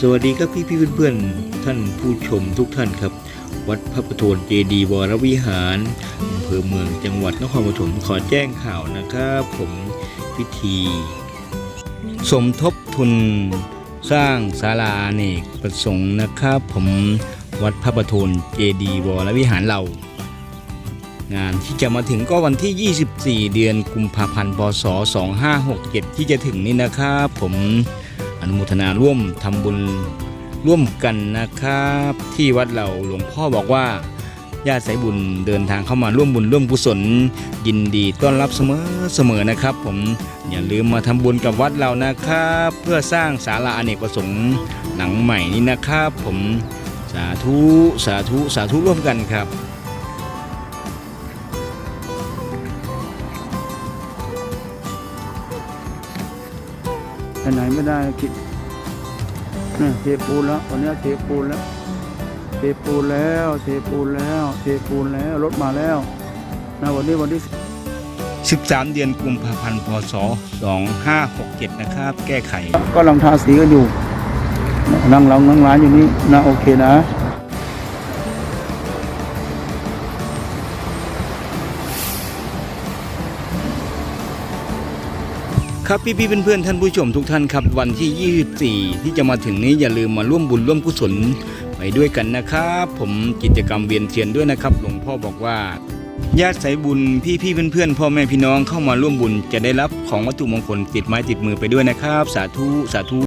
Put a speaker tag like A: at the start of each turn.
A: สวัสดีครับพี่พี่ๆเพื่อนๆท่านผู้ชมทุกท่านครับ วัดพระประโทนเจดีวรวิหารอำเภอเมืองจังหวัดนครปฐมขอแจ้งข่าวนะครับผมพิธี สมทบทุนสร้างศาลาอเนกประสงค์นะครับ ผมวัดพระประโทนเจดีวรวิหารเรา งานที่จะมาถึงก็วันที่ 24 เดือนกุมภาพันธ์พศ 2567 ที่จะถึงนี้นะครับผมอนุโมทนาร่วมทำบุญร่วมกันนะครับ ที่วัดเราหลวงพ่อบอกว่าญาติสายบุญเดินทางเข้ามาร่วมบุญร่วมกุศล ยินดีต้อนรับเสมอเสมอนะครับ ผมอย่าลืมมาทำบุญกับวัดเรานะครับ เพื่อสร้างศาลาอเนกประสงค์หลังใหม่นี้นะครับ ผมสาธุสาธุสาธุร่วมกันครับ
B: ไปไหนไม่ได้คิดนี่เทปูนแล้ววันนี้เทปูนแล้ว เทปูนแล้ว เทปูนแล้ว เทปูนแล้วรถมาแล้วนะวันนี้วันที่
A: 13 เดือนกุมภาพันธ์พศ 2567 นะครับ แก้ไข
B: ก็ลังทาสีกันอยู่นั่งลังนั่งร้านอยู่นี่นะโอเคนะ
A: ครับพี่พี่ๆเพื่อนๆท่านผู้ชมทุกท่านครับวันที่ 24 ที่จะมาถึงนี้อย่าลืมมาร่วมบุญร่วมกุศลไปด้วยกันนะครับ ผมกิจกรรมเวียนเทียนด้วยนะครับ หลวงพ่อบอกว่า ญาติสายบุญพี่พี่ๆเพื่อนๆพ่อแม่พี่น้องเข้ามาร่วมบุญจะได้รับของวัตถุมงคลติดไม้ติดมือไปด้วยนะครับ สาธุสาธุ